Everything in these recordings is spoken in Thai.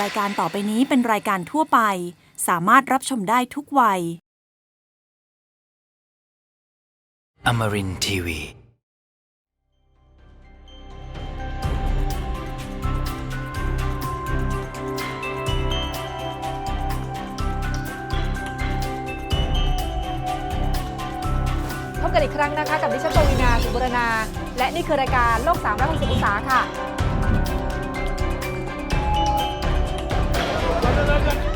รายการต่อไปนี้เป็นรายการทั่วไป สามารถรับชมได้ทุกวัย Amarin Tiwi. พบกันอีกครั้งนะคะ กับดิฉันปวีนาสุบุรณา และนี่คือรายการโลก360องศาค่ะ Thank you.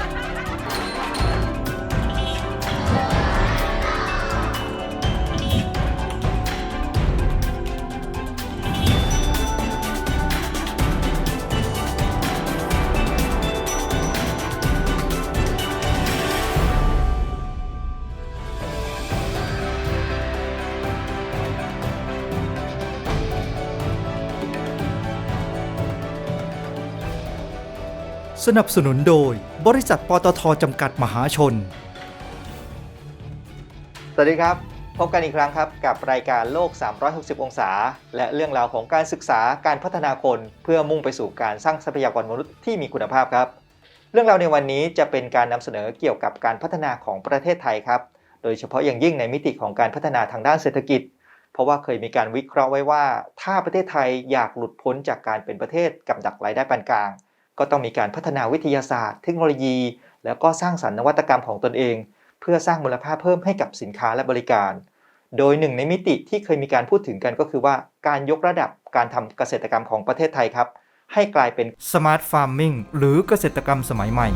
สนับสนุนโดยบริษัทปตทจำกัดมหาชน สวัสดีครับ พบกันอีกครั้งครับกับรายการโลก 360 องศา และเรื่องราวของการศึกษาการพัฒนาคนเพื่อมุ่งไปสู่การสร้างทรัพยากรมนุษย์ที่มีคุณภาพครับ เรื่องราวในวันนี้จะเป็นการนำเสนอเกี่ยวกับการพัฒนาของประเทศไทยครับ โดยเฉพาะอย่างยิ่งในมิติของการพัฒนาทางด้านเศรษฐกิจ เพราะว่าเคยมีการวิเคราะห์ไว้ว่า ถ้าประเทศไทยอยากหลุดพ้นจากการเป็นประเทศกับดักรายได้ปานกลาง ก็ต้องมีการพัฒนาวิทยาศาสตร์ เทคโนโลยี แล้วก็สร้างสรรค์นวัตกรรมของตนเอง เพื่อสร้างมูลค่าเพิ่มให้กับสินค้าและบริการ โดยหนึ่งในมิติที่เคยมีการพูดถึงกันก็คือว่าการยกระดับการทำเกษตรกรรมของประเทศไทยครับ ให้กลายเป็น Smart Farming หรือเกษตรกรรมสมัยใหม่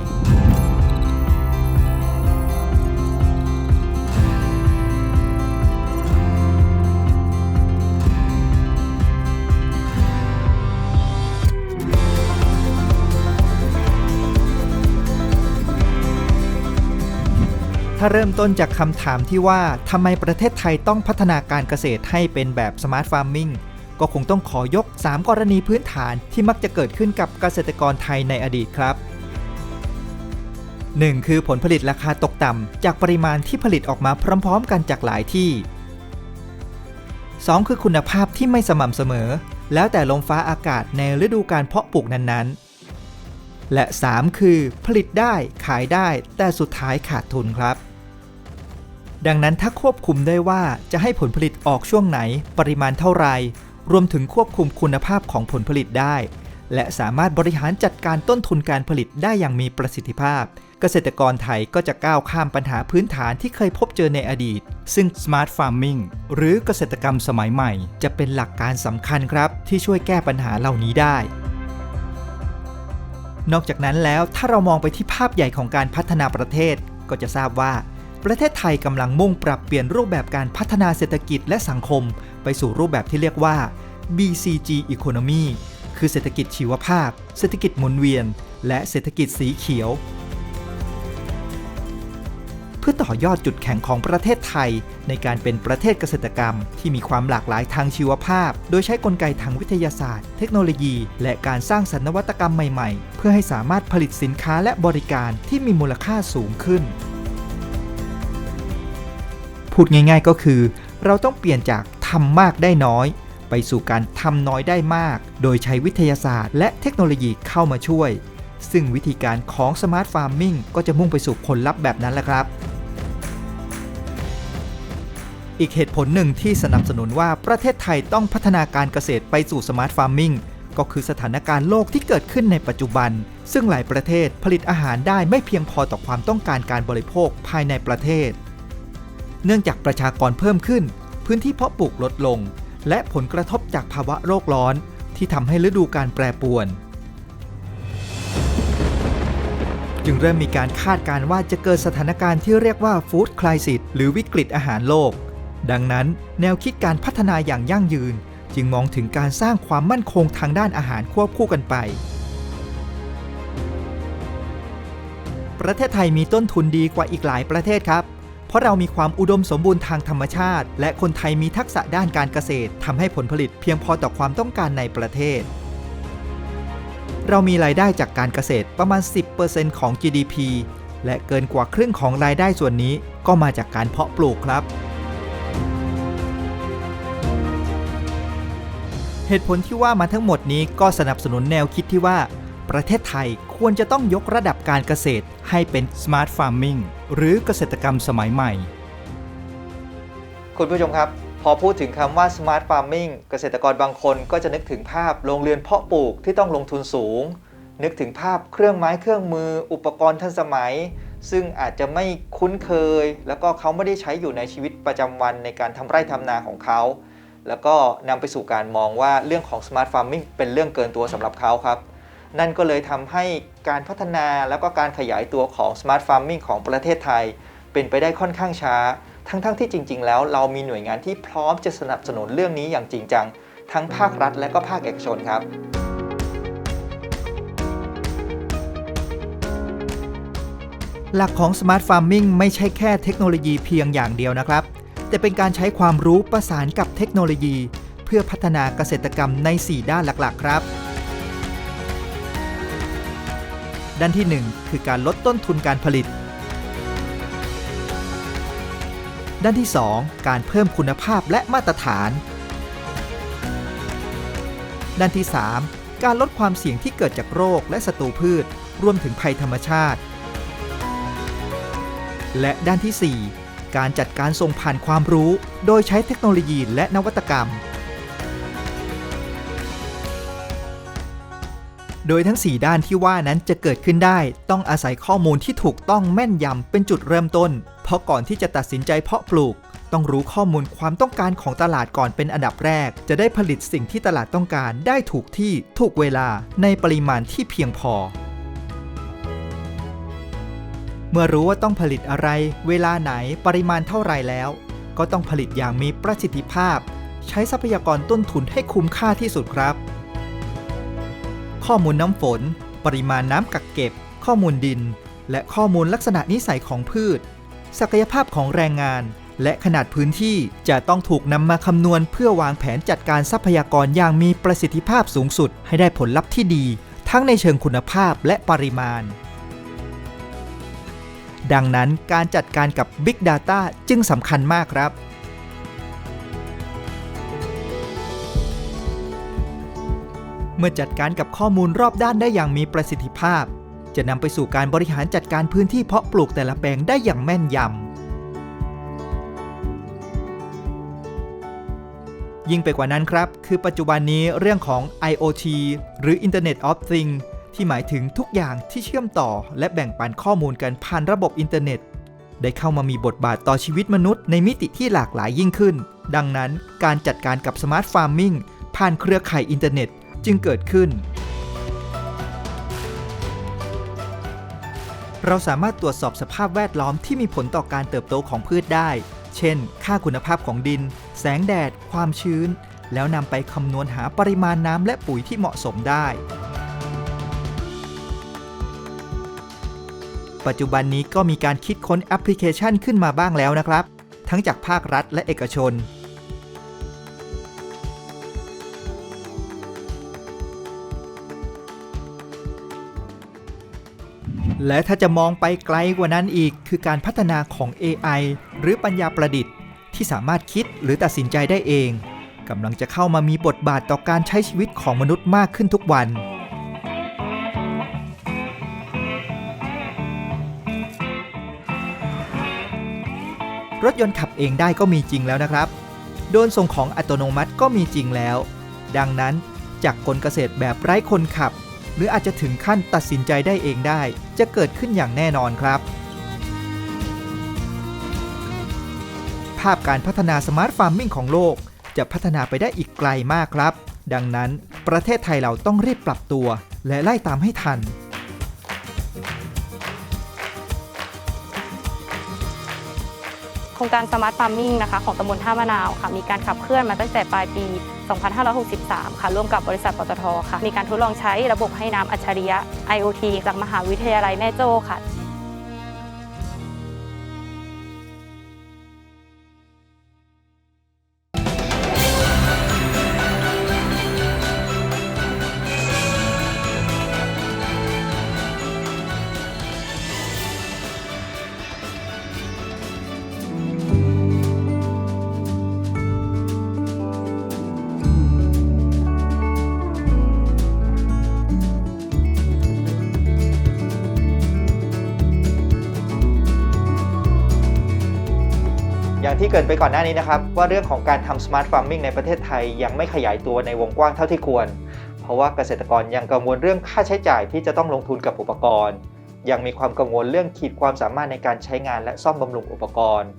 ถ้าเริ่มต้นจากคำถามที่ว่าทำไมประเทศไทยต้องพัฒนาการเกษตรให้เป็นแบบ Smart Farming ก็คงต้องขอยก 3 กรณีพื้นฐานที่มักจะเกิดขึ้นกับเกษตรกรไทยในอดีตครับ 1. คือผลผลิตราคาตกต่ำจากปริมาณที่ผลิตออกมาพร้อม ๆ กันจากหลายที่ 2. คือคุณภาพที่ไม่สม่ำเสมอ แล้วแต่ลมฟ้าอากาศในฤดูการเพาะปลูกนั้นๆ และ 3 คือผลิตได้ขายได้แต่สุดท้ายขาดทุนครับ ดังนั้นถ้าควบคุมได้ว่าจะให้ผลผลิตออกช่วงไหน ปริมาณเท่าไร รวมถึงควบคุมคุณภาพของผลผลิตได้ และสามารถบริหารจัดการต้นทุนการผลิตได้อย่างมีประสิทธิภาพ เกษตรกรไทยก็จะก้าวข้ามปัญหาพื้นฐานที่เคยพบเจอในอดีต ซึ่ง Smart Farming หรือเกษตรกรรมสมัยใหม่ จะเป็นหลักการสำคัญครับ ที่ช่วยแก้ปัญหาเหล่านี้ได้นอกจากนั้นแล้วถ้าเรามองไปที่ภาพใหญ่ของการพัฒนาประเทศ ก็จะทราบว่า ประเทศไทยกำลังมุ่งปรับเปลี่ยนรูปแบบการพัฒนาเศรษฐกิจและสังคม ไปสู่รูปแบบที่เรียกว่า BCG Economy คือเศรษฐกิจชีวภาพ เศรษฐกิจหมุนเวียน และเศรษฐกิจสีเขียว เพื่อต่อยอดจุดแข็งของประเทศไทย ในการเป็นประเทศเกษตรกรรม ที่มีความหลากหลายทางชีวภาพ โดยใช้กลไกทางวิทยาศาสตร์ เทคโนโลยี และการสร้างสรรค์นวัตกรรมใหม่ ๆ เพื่อให้สามารถผลิตสินค้าและบริการที่มีมูลค่าสูงขึ้น พูดง่ายๆก็คือ เราต้องเปลี่ยนจากทำมากได้น้อย ไปสู่การทำน้อยได้มาก โดยใช้วิทยาศาสตร์ และเทคโนโลยีเข้ามาช่วย ซึ่งวิธีการของ Smart Farming ก็จะมุ่งไปสู่ผลลัพธ์แบบนั้นแหละครับอีกเหตุผลหนึ่งที่สนับสนุนว่าประเทศไทยต้องพัฒนาการเกษตรไปสู่ Smart Farming ก็คือสถานการณ์โลกที่เกิดขึ้นในปัจจุบัน ซึ่งหลายประเทศผลิตอาหารได้ไม่เพียงพอต่อความต้องการการบริโภคภายในประเทศ เนื่องจากประชากรเพิ่มขึ้น พื้นที่เพาะปลูกลดลง และผลกระทบจากภาวะโลกร้อน ที่ทำให้ฤดูการแปรปรวน จึงเริ่มมีการคาดการณ์ว่าจะเกิดสถานการณ์ที่เรียกว่าฟู้ดคล i สิหรือวิกฤตอาหารโลก ดังนั้นแนวคิดการพัฒนาอย่างยั่งยืน จึงมองถึงการสร้างความมั่นคงทางด้านอาหารควบคู่กันไปประเทศไทยมีต้นทุนดีกว่าอีกหลายประเทศครับ เพราะเรามีความอุดมสมบูรณ์ทางธรรมชาติ และคนไทยมีทักษะด้านการเกษตรทำให้ผลผลิตเพียงพอต่อความต้องการในประเทศ เรามีรายได้จากการเกษตรประมาณ 10%ของ GDP และเกินกว่าครึ่งของรายได้ส่วนนี้ก็มาจากการเพาะปลูกครับ เหตุผลที่ว่ามาทั้งหมดนี้ก็สนับสนุนแนวคิดที่ว่า ประเทศไทยควรจะต้องยกระดับการเกษตรให้เป็น Smart Farming หรือเกษตรกรรมสมัยใหม่ คุณผู้ชมครับ พอพูดถึงคำว่า smart farming เกษตรกรบางคนก็จะนึกถึงภาพโรงเรือนเพาะปลูกที่ต้องลงทุนสูง นึกถึงภาพเครื่องไม้เครื่องมือ อุปกรณ์ทันสมัย ซึ่งอาจจะไม่คุ้นเคย แล้วก็เขาไม่ได้ใช้อยู่ในชีวิตประจำวันในการทำไร่ทำนาของเขา แล้วก็นำไปสู่การมองว่าเรื่องของ smart farming เป็นเรื่องเกินตัวสำหรับเขาครับ นั่นก็เลยทำให้การพัฒนาแล้วก็การขยายตัวของ smart farming ของประเทศไทย เป็นไปได้ค่อนข้างช้า ทั้งๆทที่จริง ๆ แล้วเรามีหน่วยงานที่พร้อมจะสนับสนุนเรื่องนี้อย่างจริงจัง ทั้งภาครัฐและก็ภาคเอกชนครับหลักของ Smart Farming ไม่ใช่แค่เทคโนโลยีเพียงอย่างเดียวนะครับ แต่เป็นการใช้ความรู้ประสานกับเทคโนโลยี เพื่อพัฒนาเกษตรกรรมใน 4 ด้านหลักๆ ครับ ด้านที่ 1 คือการลดต้นทุนการผลิต ด้านที่ 2 การเพิ่มคุณภาพและมาตรฐาน ด้านที่ 3 การลดความเสี่ยงที่เกิดจากโรคและศัตรูพืช รวมถึงภัยธรรมชาติ และด้านที่ 4 การจัดการส่งผ่านความรู้ โดยใช้เทคโนโลยีและนวัตกรรม โดยทั้ง 4 ด้านที่ว่านั้นจะเกิดขึ้นได้ ต้องอาศัยข้อมูลที่ถูกต้องแม่นยำเป็นจุดเริ่มต้น เพราะก่อนที่จะตัดสินใจเพาะปลูก ต้องรู้ข้อมูลความต้องการของตลาดก่อนเป็นอันดับแรก จะได้ผลิตสิ่งที่ตลาดต้องการได้ถูกที่ถูกเวลาในปริมาณที่เพียงพอ เมื่อรู้ว่าต้องผลิตอะไร เวลาไหนปริมาณเท่าไรแล้ว ก็ต้องผลิตอย่างมีประสิทธิภาพ ใช้ทรัพยากรต้นทุนให้คุ้มค่าที่สุดครับ ข้อมูลน้ำฝน ปริมาณน้ำกักเก็บ ข้อมูลดิน และข้อมูลลักษณะนิสัยของพืช ศักยภาพของแรงงาน และขนาดพื้นที่จะต้องถูกนำมาคำนวณเพื่อวางแผนจัดการทรัพยากรอย่างมีประสิทธิภาพสูงสุดให้ได้ผลลัพธ์ที่ดี ทั้งในเชิงคุณภาพและปริมาณ ดังนั้นการจัดการกับ Big Data จึงสำคัญมากครับ มื่อจัดการกับข้อมูลรอบด้านได้อย่างมีประสิทธิภาพ จะนำไปสู่การบริหารจัดการพื้นที่เพาะปลูกแต่ละแปลงได้อย่างแม่นยำ ยิ่งไปกว่านั้นครับ คือปัจจุบันนี้เรื่องของ IoT หรือ Internet of Things ที่หมายถึงทุกอย่างที่เชื่อมต่อ และแบ่งปันข้อมูลกันผ่านระบบอินเทอร์เน็ต ได้เข้ามามีบทบาทต่อชีวิตมนุษย์ในมิติที่หลากหลายยิ่งขึ้น ดังนั้นการจัดการกับสมาร์ทฟาร์มิงผ่านเครือข่ายอินเทอร์เน็ต จึงเกิดขึ้น เราสามารถตรวจสอบสภาพแวดล้อมที่มีผลต่อการเติบโตของพืชได้ เช่น ค่าคุณภาพของดิน แสงแดด ความชื้น แล้วนำไปคำนวณหาปริมาณน้ำและปุ๋ยที่เหมาะสมได้ปัจจุบันนี้ก็มีการคิดค้นแอปพลิเคชันขึ้นมาบ้างแล้วนะครับ ทั้งจากภาครัฐและเอกชน และถ้าจะมองไปไกลกว่านั้นอีก คือการพัฒนาของ AI หรือปัญญาประดิษฐ์ ที่สามารถคิดหรือตัดสินใจได้เองกำลังจะเข้ามามีบทบาทต่อการใช้ชีวิตของมนุษย์มากขึ้นทุกวัน รถยนต์ขับเองได้ก็มีจริงแล้วนะครับ โดนส่งของอัตโนมัติก็มีจริงแล้ว ดังนั้นจากกลเกษตรแบบไร้คนขับ หรืออาจจะถึงขั้นตัดสินใจได้เองได้ จะเกิดขึ้นอย่างแน่นอนครับ ภาพการพัฒนาสมาร์ทฟาร์มมิ่งของโลก จะพัฒนาไปได้อีกไกลมากครับ ดังนั้นประเทศไทยเราต้องรีบปรับตัว และไล่ตามให้ทัน รงการสมาร์ทฟาร์มิงนะคะของตำบลท่ามะนาวค่ะมีการขับเคลื่อนมาตั้งแต่ปลายปี 2563 ค่ะร่วมกับบริษัทปตทค่ะ มีการทดลองใช้ระบบให้น้ำอัจฉริยะ IoT จากมหาวิทยาลัยแม่โจ้ค่ะ เกิดไปก่อนหน้านี้นะครับ ว่าเรื่องของการทำสมาร์ทฟาร์มิงในประเทศไทยยังไม่ขยายตัวในวงกว้างเท่าที่ควร เพราะว่าเกษตรกรยังกังวลเรื่องค่าใช้จ่ายที่จะต้องลงทุนกับอุปกรณ์ ยังมีความกังวลเรื่องขีดความสามารถในการใช้งานและซ่อมบำรุงอุปกรณ์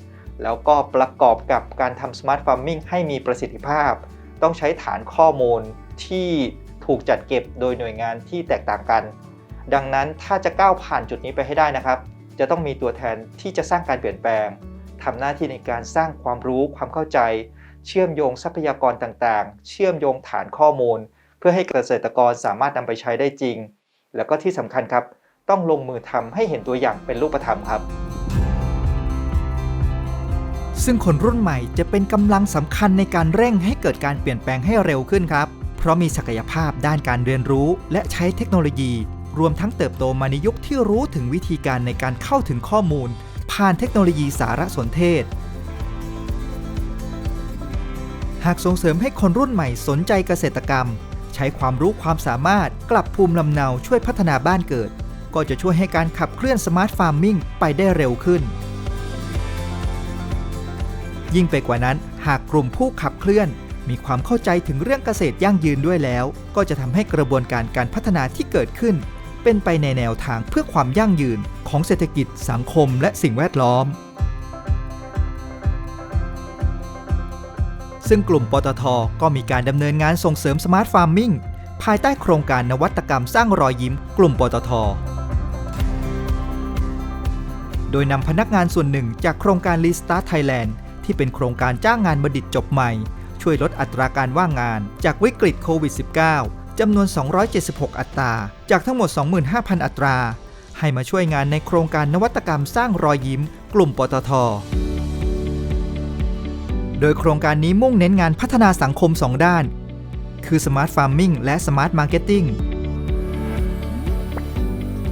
แล้วก็ประกอบกับการทำสมาร์ทฟาร์มิงให้มีประสิทธิภาพ ต้องใช้ฐานข้อมูลที่ถูกจัดเก็บโดยหน่วยงานที่แตกต่างกัน ดังนั้นถ้าจะก้าวผ่านจุดนี้ไปให้ได้นะครับ จะต้องมีตัวแทนที่จะสร้างการเปลี่ยนแปลง ทำหน้าที่ในการสร้างความรู้ความเข้าใจ เชื่อมโยงทรัพยากรต่างๆ เชื่อมโยงฐานข้อมูล เพื่อให้เกษตรกรสามารถนำไปใช้ได้จริง แล้วก็ที่สำคัญครับ ต้องลงมือทำให้เห็นตัวอย่างเป็นรูปธรรมครับ ซึ่งคนรุ่นใหม่จะเป็นกำลังสำคัญในการเร่งให้เกิดการเปลี่ยนแปลงให้เร็วขึ้นครับ เพราะมีศักยภาพด้านการเรียนรู้ และใช้เทคโนโลยี รวมทั้งเติบโตมาในยุคที่รู้ถึงวิธีการในการเข้าถึงข้อมูล ผ่านเทคโนโลยีสารสนเทศ หากส่งเสริมให้คนรุ่นใหม่สนใจเกษตรกรรม ใช้ความรู้ความสามารถกลับภูมิลำเนาช่วยพัฒนาบ้านเกิด ก็จะช่วยให้การขับเคลื่อนสมาร์ทฟาร์มมิ่งไปได้เร็วขึ้น ยิ่งไปกว่านั้นหากกลุ่มผู้ขับเคลื่อน มีความเข้าใจถึงเรื่องเกษตรยั่งยืนด้วยแล้ว ก็จะทำให้กระบวนการการพัฒนาที่เกิดขึ้น เป็นไปในแนวทางเพื่อความยั่งยืนของเศรษฐกิจสังคมและสิ่งแวดล้อม ซึ่งกลุ่มปตทก็มีการดำเนินงานส่งเสริมสมาร์ทฟาร์มิ่งภายใต้โครงการนวัตกรรมสร้างรอยยิ้มกลุ่มปตท โดยนำพนักงานส่วนหนึ่งจากโครงการ r e s t a r t Thailand ที่เป็นโครงการจ้างงานบัณฑิตจบใหม่ ช่วยลดอัตราการว่างงานจากวิกฤตโควิด -19 จำนวน 276 อัตรา จากทั้งหมด 25,000 อัตรา ให้มาช่วยงานในโครงการนวัตกรรมสร้างรอยยิ้ม กลุ่มปตท โดยโครงการนี้มุ่งเน้นงานพัฒนาสังคม 2 ด้าน คือ Smart Farming และ Smart Marketing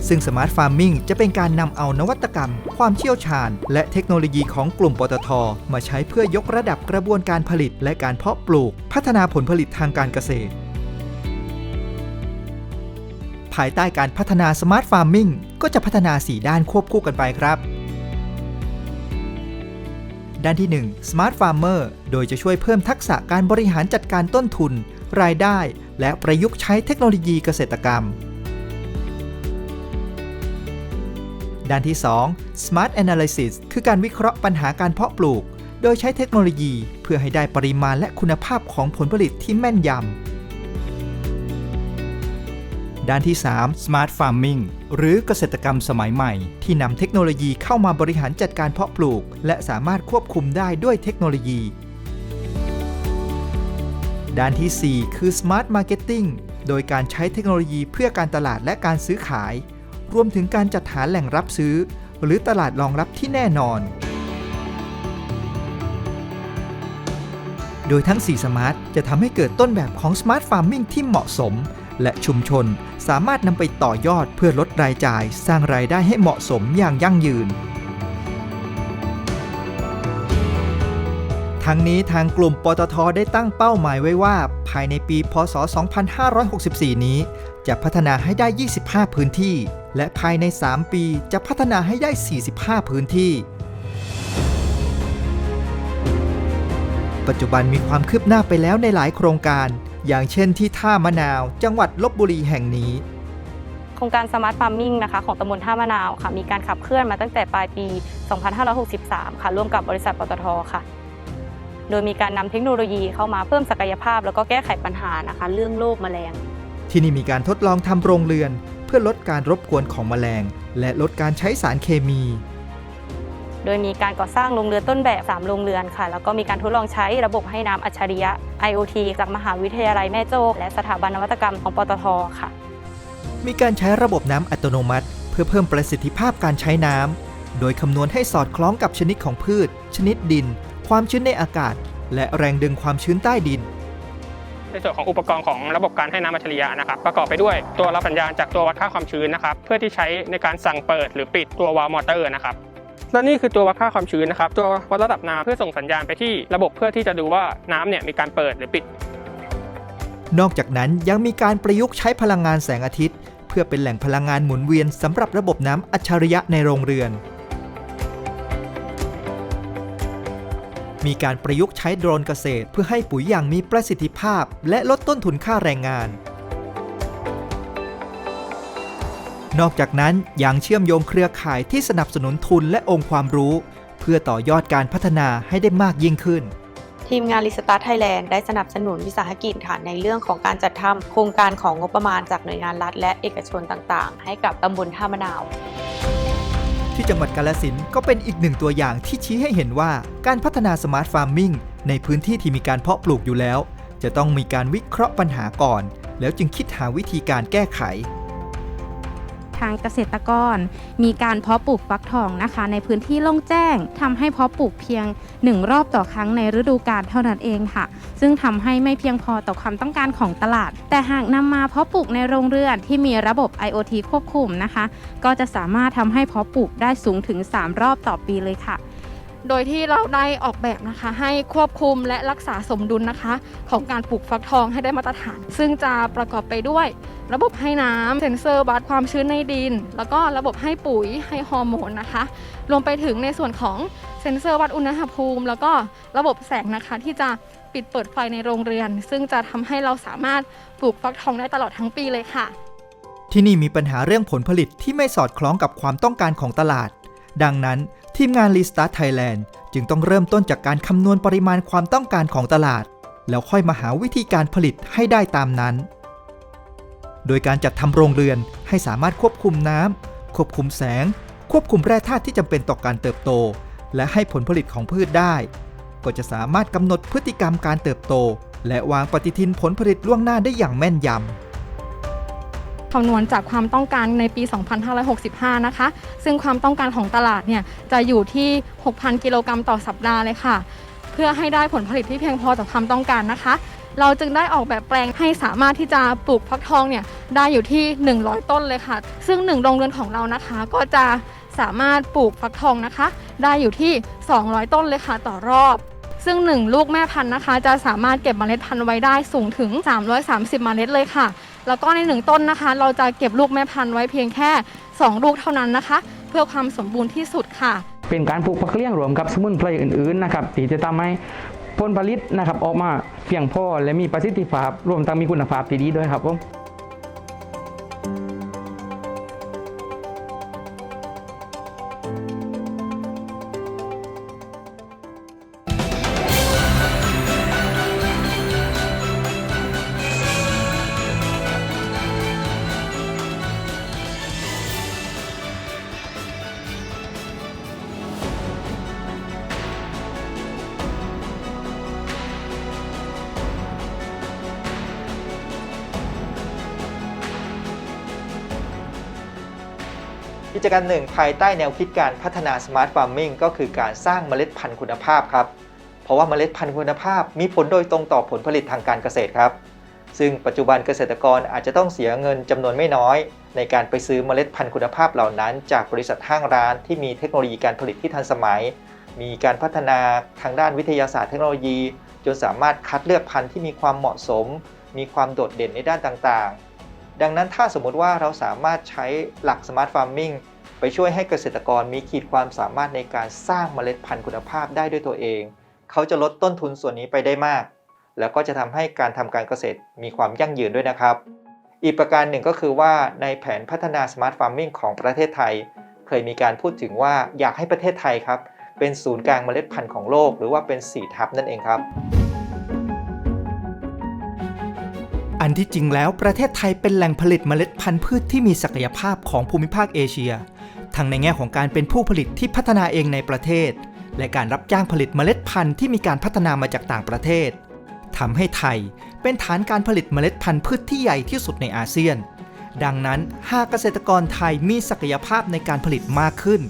ซึ่ง Smart Farming จะเป็นการนำเอานวัตกรรม ความเชี่ยวชาญ และเทคโนโลยีของกลุ่มปตท มาใช้เพื่อยกระดับกระบวนการผลิต และการเพาะปลูก พัฒนาผลผลิตทางการเกษตร ภายใต้การพัฒนา Smart Farming ก็จะพัฒนา 4 ด้านควบคู่กันไปครับ ด้านที่ 1 Smart Farmer โดยจะช่วยเพิ่มทักษะการบริหารจัดการต้นทุน รายได้ และประยุกต์ใช้เทคโนโลยีเกษตรกรรม ด้านที่ 2 Smart Analysis คือการวิเคราะห์ปัญหาการเพาะปลูก โดยใช้เทคโนโลยี เพื่อให้ได้ปริมาณและคุณภาพของผลผลิตที่แม่นยำ ด้านที่ 3 Smart Farming หรือเกษตรกรรมสมัยใหม่ ที่นำเทคโนโลยีเข้ามาบริหารจัดการเพาะปลูก และสามารถควบคุมได้ด้วยเทคโนโลยี ด้านที่ 4 คือ Smart Marketing โดยการใช้เทคโนโลยีเพื่อการตลาดและการซื้อขาย รวมถึงการจัดหาแหล่งรับซื้อ หรือตลาดรองรับที่แน่นอน โดยทั้ง4สมาร์ทจะทำให้เกิดต้นแบบของ Smart Farming ที่เหมาะสม และชุมชนสามารถนำไปต่อยอดเพื่อลดรายจ่าย สร้างรายได้ให้เหมาะสมอย่างยั่งยืน ทั้งนี้ทางกลุ่มปตทได้ตั้งเป้าหมายไว้ว่า ภายในปี พศ 2564 นี้ จะพัฒนาให้ได้ 25 พื้นที่ และภายใน 3 ปีจะพัฒนาให้ได้ 45 พื้นที่ปัจจุบันมีความคืบหน้าไปแล้วในหลายโครงการ อย่างเช่นที่ท่ามะนาว จังหวัดลบบุรีแห่งนี้ โครงการ Smart Farming นะคะของตำบลท่ามะนาวค่ะ มีการขับเคลื่อนมาตั้งแต่ปลายปี 2563 ค่ะ ร่วมกับบริษัทปตทค่ะ โดยมีการนำเทคโนโลยีเข้ามาเพิ่มศักยภาพ แล้วก็แก้ไขปัญหานะคะ เรื่องโรคแมลง ที่นี่มีการทดลองทำโรงเรือน เพื่อลดการรบกวนของแมลง และลดการใช้สารเคมี โดยมีการก่อสร้างโรงเรือนต้นแบบ 3 โรงเรือนค่ะ แล้วก็มีการทดลองใช้ระบบให้น้ำอัจฉริยะ IoT จากมหาวิทยาลัยแม่โจ้และสถาบันนวัตกรรมของปตทค่ะ มีการใช้ระบบน้ำอัตโนมัติ เพื่อเพิ่มประสิทธิภาพการใช้น้ำโดยคำนวณให้สอดคล้องกับชนิดของพืช ชนิดดิน ความชื้นในอากาศ และแรงดึงความชื้นใต้ดินในส่วนของอุปกรณ์ของระบบการให้น้ำอัจฉริยะนะครับประกอบไปด้วยตัวรับสัญญาณจากตัววัดค่าความชื้นนะครับเพื่อที่ใช้ในการสั่งเปิดหรือปิดตัววาล์วมอเตอร์นะครับ และนี่คือตัววัดค่าความชื้นนะครับ ตัววัดระดับน้ำเพื่อส่งสัญญาณไปที่ระบบเพื่อที่จะดูว่าน้ำเนี่ยมีการเปิดหรือปิด นอกจากนั้นยังมีการประยุกต์ใช้พลังงานแสงอาทิตย์ เพื่อเป็นแหล่งพลังงานหมุนเวียนสำหรับระบบน้ำอัจฉริยะในโรงเรือน มีการประยุกต์ใช้โดรนเกษตร เพื่อให้ปุ๋ยอย่างมีประสิทธิภาพ และลดต้นทุนค่าแรงงาน นอกจากนั้นยังเชื่อมโยงเครือข่ายที่สนับสนุนทุนและองค์ความรู้ เพื่อต่อยอดการพัฒนาให้ได้มากยิ่งขึ้น ทีมงานลิสตาร์ไทยแลนด์ได้สนับสนุนวิสาหกิจค่ะในเรื่องของการจัดทำโครงการของงบประมาณจากหน่วยงานรัฐ และเอกชนต่างๆ ให้กับตำบลท่ามะนาวที่จังหวัดกาลสินธุ์ก็เป็นอีกหนึ่งตัวอย่างที่ชี้ให้เห็นว่าการพัฒนาสมาร์ทฟาร์มมิ่งในพื้นที่ที่มีการเพาะปลูกอยู่แล้ว จะต้องมีการวิเคราะห์ปัญหาก่อน แล้วจึงคิดหาวิธีการแก้ไข ทางเกษตรกร มีการเพาะปลูกฟักทองนะคะ ในพื้นที่โล่งแจ้งทำให้เพาะปลูกเพียง 1 รอบต่อครั้งในฤดูกาลเท่านั้นเองค่ะ ซึ่งทำให้ไม่เพียงพอต่อความต้องการของตลาด แต่หากนำมาเพาะปลูกในโรงเรือนที่มีระบบ IoT ควบคุมนะคะ ก็จะสามารถทำให้เพาะปลูกได้สูงถึง 3 รอบต่อปีเลยค่ะโดยที่เราได้ออกแบบนะคะ ให้ควบคุมและรักษาสมดุลนะคะ ของการปลูกฟักทองให้ได้มาตรฐาน ซึ่งจะประกอบไปด้วย ระบบให้น้ำเซ็นเซอร์วัดความชื้นในดิน แล้วก็ระบบให้ปุ๋ยให้ฮอร์โมนนะคะ รวมไปถึงในส่วนของเซ็นเซอร์วัดอุณหภูมิ แล้วก็ระบบแสงนะคะที่จะปิดเปิดไฟในโรงเรือน ซึ่งจะทำให้เราสามารถปลูกฟักทองได้ตลอดทั้งปีเลยค่ะ ที่นี่มีปัญหาเรื่องผลผลิตที่ไม่สอดคล้องกับความต้องการของตลาด ดังนั้นทีมงาน r e s t a r t Thailand จึงต้องเริ่มต้นจากการคำนวณปริมาณความต้องการของตลาด แล้วค่อยมาหาวิธีการผลิตให้ได้ตามนั้น โดยการจัดทำโรงเรือนให้สามารถควบคุมน้ำควบคุมแสง ควบคุมแร่ธาตุที่จำเป็นต่อการเติบโต และให้ผลผลิตของพืชได้ ก็จะสามารถกำหนดพฤติกรรมการเติบโต และวางปฏิทินผลผลิตล่วงหน้าได้อย่างแม่นยำคำนวณจากความต้องการในปี 2565 นะคะ ซึ่งความต้องการของตลาดเนี่ยจะอยู่ที่ 6,000 กิโลกรัมต่อสัปดาห์เลยค่ะ เพื่อให้ได้ผลผลิตที่เพียงพอต่อความต้องการนะคะ เราจึงได้ออกแบบแปลงให้สามารถที่จะปลูกฟักทองเนี่ยได้อยู่ที่ 100 ต้นเลยค่ะ ซึ่ง1โรงเรือนของเรานะคะ ก็จะสามารถปลูกฟักทองนะคะ ได้อยู่ที่ 200 ต้นเลยค่ะต่อรอบ ซึ่ง 1 ลูกแม่พันธุ์นะคะ จะสามารถเก็บเมล็ดพันธุ์ไว้ได้สูงถึง 330 เมล็ดเลยค่ะ แล้วก็ในหนึ่งต้นนะคะ เราจะเก็บลูกแม่พันธุ์ไว้เพียงแค่ 2 ลูกเท่านั้นนะคะ เพื่อความสมบูรณ์ที่สุดค่ะเป็นการปลูกผักเลี้ยงรวมกับสมุนไพรอื่นๆนะครับที่จะทำให้ ผลผลิตนะครับออกมาเพียงพอและมีประสิทธิภาพรวมทั้งมีคุณภาพที่ดีด้วยครับผม จกรรหนึ่งภายใต้แนวคิดการพัฒนาสมาร์ทฟาร์มิงก็คือการสร้างเมล็ดพันธุ์คุณภาพครับ เพราะว่าเมล็ดพันธุ์คุณภาพมีผลโดยตรงต่อผลผลิตทางการเกษตรครับ ซึ่งปัจจุบันเกษตรกรอาจจะต้องเสียเงินจำนวนไม่น้อย ในการไปซื้อเมล็ดพันธุ์คุณภาพเหล่านั้น จากบริษัทห้างร้านที่มีเทคโนโลยีการผลิตที่ทันสมัย มีการพัฒนาทางด้านวิทยาศาสตร์เทคโนโลยี จนสามารถคัดเลือกพันธุ์ที่มีความเหมาะสม มีความโดดเด่นในด้านต่างๆ ดังนั้นถ้าสมมติว่าเราสามารถใช้หลักสมาร์ทฟาร์มิ่งไปช่วยให้เกษตรกรมีขีดความสามารถในการสร้างเมล็ดพันธุ์คุณภาพได้ด้วยตัวเอง เขาจะลดต้นทุนส่วนนี้ไปได้มาก แล้วก็จะทำให้การทำการเกษตรมีความยั่งยืนด้วยนะครับ อีกประการหนึ่งก็คือว่าในแผนพัฒนาสมาร์ทฟาร์มมิ่งของประเทศไทย เคยมีการพูดถึงว่าอยากให้ประเทศไทยครับเป็นศูนย์กลางเมล็ดพันธุ์ของโลก หรือว่าเป็นสีทับนั่นเองครับ อันที่จริงแล้วประเทศไทยเป็นแหล่งผลิตเมล็ดพันธุ์พืชที่มีศักยภาพของภูมิภาคเอเชีย ทั้งในแง่ของการเป็นผู้ผลิตที่พัฒนาเองในประเทศ และการรับจ้างผลิตเมล็ดพันธุ์ที่มีการพัฒนามาจากต่างประเทศทำให้ไทยเป็นฐานการผลิตเมล็ดพันธุ์พืชที่ใหญ่ที่สุดในอาเซียน ดังนั้นหากเกษตรกรไทยมีศักยภาพในการผลิตมากขึ้น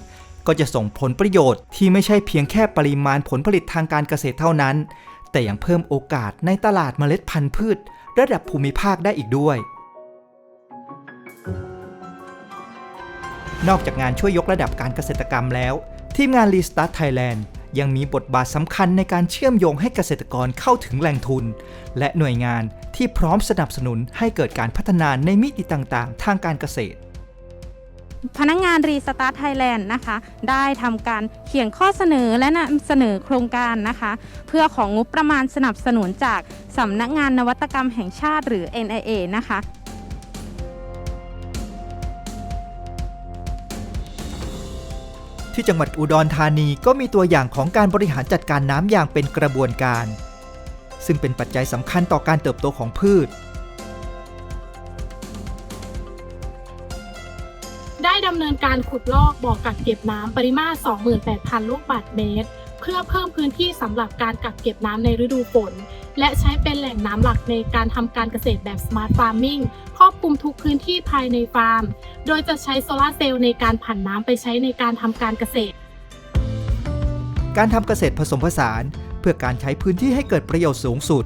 ก็จะส่งผลประโยชน์ที่ไม่ใช่เพียงแค่ปริมาณผลผลิตทางการเกษตรเท่านั้น แต่ยังเพิ่มโอกาสในตลาดเมล็ดพันธุ์พืช ระดับภูมิภาคได้อีกด้วย นอกจากงานช่วยยกระดับการเกษตรกรรมแล้ว ทีมงาน Restart Thailand ยังมีบทบาทสำคัญในการเชื่อมโยงให้เกษตรกรเข้าถึงแหล่งทุน และหน่วยงานที่พร้อมสนับสนุนให้เกิดการพัฒนาในมิติต่างๆ ทางการเกษตร พนักงานรีสตาร์ทไทยแลนด์นะคะ ได้ทำการเขียนข้อเสนอและนำเสนอโครงการนะคะ เพื่อของงบประมาณสนับสนุนจากสำนักงานนวัตกรรมแห่งชาติหรือ NIA นะคะที่จังหวัดอุดรธานีก็มีตัวอย่างของการบริหารจัดการน้ำอย่างเป็นกระบวนการ ซึ่งเป็นปัจจัยสำคัญต่อการเติบโตของพืชำเนินการขุดลอกบ่อกักเก็บน้ำปริมาตร 28,000 ลูกบาศก์เมตร เพื่อเพิ่มพื้นที่สำหรับการกักเก็บน้ำในฤดูฝน และใช้เป็นแหล่งน้ำหลักในการทำการเกษตรแบบสมาร์ทฟาร์มิงครอบคลุมทุกพื้นที่ภายในฟาร์ม โดยจะใช้โซลาร์เซลล์ในการผันน้ำไปใช้ในการทำการเกษตร การทำเกษตรผสมผสาน เพื่อการใช้พื้นที่ให้เกิดประโยชน์สูงสุด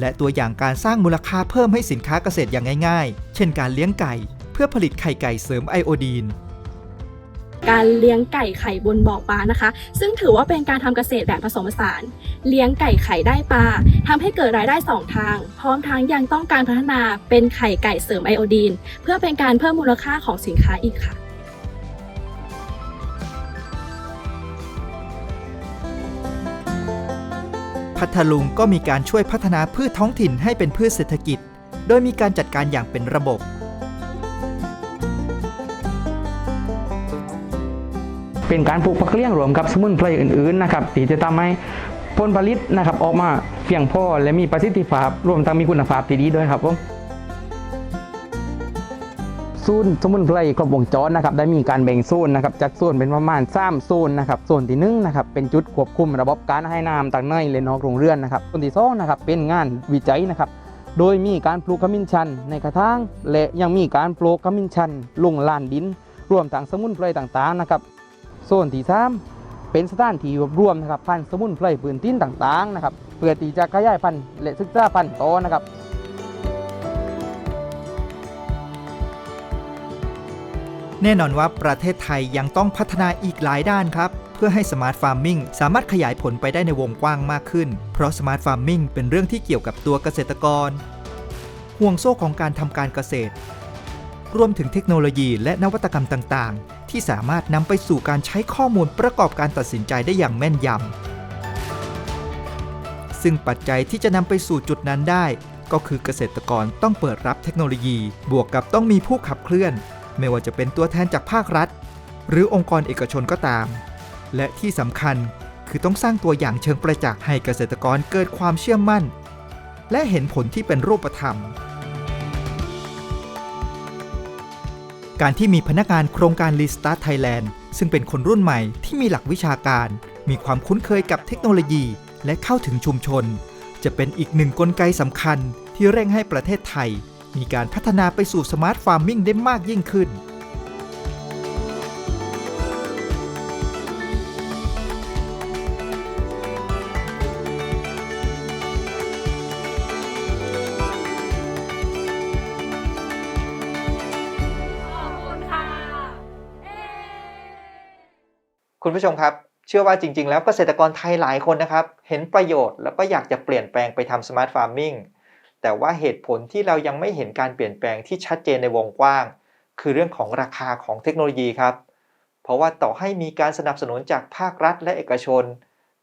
และตัวอย่างการสร้างมูลค่าเพิ่มให้สินค้าเกษตรอย่างง่าย ๆ เช่น การเลี้ยงไก่ พื่อผลิตไข่ไก่เสริมไอโอดีน การเลี้ยงไก่ไข่บนบ่อปลานะคะ ซึ่งถือว่าเป็นการทำเกษตรแบบผสมผสาน เลี้ยงไก่ไข่ได้ปลาทำให้เกิดรายได้สองทาง พร้อมทั้งยังต้องการพัฒนาเป็นไข่ไก่เสริมไอโอดีน เพื่อเป็นการเพิ่มมูลค่าของสินค้าอีกค่ะพัทลุงก็มีการช่วยพัฒนาพืชท้องถิ่นให้เป็นพืชเศรษฐกิจ โดยมีการจัดการอย่างเป็นระบบ เป็นการปลูกผักเลี้ยงรวมกับสมุนไพรอื่นๆนะครับที่จะทำให้ผลผลิตนะครับออกมาเพียงพอและมีประสิทธิภาพรวมทั้งมีคุณภาพที่ดีด้วยครับผมศูนสมุนไพรครบวงจรนะครับได้มีการแบ่งโซนนะครับจัดโซนเป็นประมาณ3โซนนะครับโซนที่หนึ่งนะครับเป็นจุดควบคุมระบบการให้น้ำต่างในและนอกโรงเรือนนะครับโซนที่สองนะครับเป็นงานวิจัยนะครับโดยมีการปลูกขมิ้นชันในกระถางและยังมีการปลูกขมิ้นชันลงลานดิน รวมทั้งสมุนไพรต่างๆนะครับ โซนที่สามเป็นสถานที่รวบรวมนะครับพันธุ์สมุนไพรพื้นที่ต่างๆนะครับเพื่อที่จะขยายพันธุ์และศึกษาพันธุ์ต่อนะครับแน่นอนว่าประเทศไทยยังต้องพัฒนาอีกหลายด้านครับ เพื่อให้สมาร์ทฟาร์มิงสามารถขยายผลไปได้ในวงกว้างมากขึ้น เพราะสมาร์ทฟาร์มิงเป็นเรื่องที่เกี่ยวกับตัวเกษตรกร ห่วงโซ่ของการทำการเกษตร รวมถึงเทคโนโลยีและนวัตกรรมต่างๆ ที่สามารถนำไปสู่การใช้ข้อมูลประกอบการตัดสินใจได้อย่างแม่นยำ ซึ่งปัจจัยที่จะนำไปสู่จุดนั้นได้ ก็คือเกษตรกรต้องเปิดรับเทคโนโลยี บวกกับต้องมีผู้ขับเคลื่อน ไม่ว่าจะเป็นตัวแทนจากภาครัฐ หรือองค์กรเอกชนก็ตาม และที่สำคัญคือต้องสร้างตัวอย่างเชิงประจักษ์ให้เกษตรกรเกิดความเชื่อมั่น และเห็นผลที่เป็นรูปธรรม การที่มีพนักงานโครงการ r e s t a r t Thailand ซึ่งเป็นคนรุ่นใหม่ที่มีหลักวิชาการ มีความคุ้นเคยกับเทคโนโลยี และเข้าถึงชุมชน จะเป็นอีกหนึ่งกลไกสำคัญที่เร่งให้ประเทศไทย มีการพัฒนาไปสู่สมาร์ทฟาร์มิงได้มากยิ่งขึ้น คุณผู้ชมครับ เชื่อว่าจริง ๆ แล้วเกษตรกรไทยหลายคนนะครับ เห็นประโยชน์แล้วก็อยากจะเปลี่ยนแปลงไปทำสมาร์ทฟาร์มิงแต่ว่าเหตุผลที่เรายังไม่เห็นการเปลี่ยนแปลงที่ชัดเจนในวงกว้าง คือเรื่องของราคาของเทคโนโลยีครับ เพราะว่าต่อให้มีการสนับสนุนจากภาครัฐและเอกชน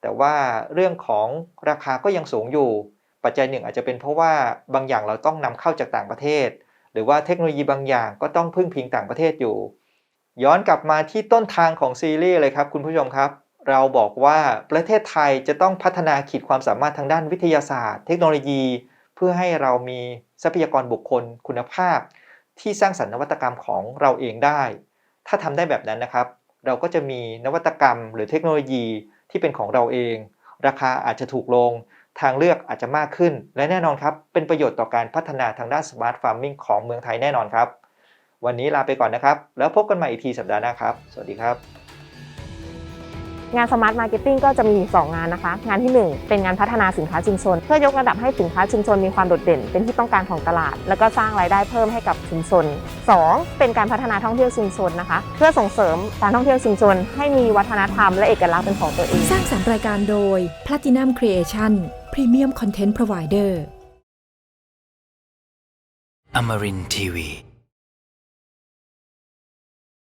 แต่ว่าเรื่องของราคาก็ยังสูงอยู่ ปัจจัยหนึ่งอาจจะเป็นเพราะว่าบางอย่างเราต้องนำเข้าจากต่างประเทศ หรือว่าเทคโนโลยีบางอย่างก็ต้องพึ่งพิงต่างประเทศอยู่ ย้อนกลับมาที่ต้นทางของซีรีส์เลยครับคุณผู้ชมครับ เราบอกว่าประเทศไทยจะต้องพัฒนาขีดความสามารถทางด้านวิทยาศาสตร์ เทคโนโลยี เพื่อให้เรามีทรัพยากรบุคคลคุณภาพ ที่สร้างสรรค์นวัตกรรมของเราเองได้ ถ้าทำได้แบบนั้นนะครับ เราก็จะมีนวัตกรรมหรือเทคโนโลยีที่เป็นของเราเอง ราคาอาจจะถูกลง ทางเลือกอาจจะมากขึ้น และแน่นอนครับ เป็นประโยชน์ต่อการพัฒนาทางด้านสมาร์ทฟาร์มิงของเมืองไทยแน่นอนครับ วันนี้ลาไปก่อนนะครับ แล้วพบกันใหม่อีกทีสัปดาห์หน้าครับ สวัสดีครับ งานสมาร์ทมาร์เก็ตติ้งก็จะมี 2 งานนะคะ งานที่ 1 เป็นงานพัฒนาสินค้าชุมชน เพื่อยกระดับให้สินค้าชุมชนมีความโดดเด่น เป็นที่ต้องการของตลาด แล้วก็สร้างรายได้เพิ่มให้กับชุมชน 2. เป็นการพัฒนาท่องเที่ยวชุมชนนะคะ เพื่อส่งเสริมการท่องเที่ยวชุมชน ให้มีวัฒนธรรมและเอกลักษณ์เป็นของตัวเองสร้างสรรค์รายการโดย Platinum Creation Premium Content Provider Amarin Tiwi.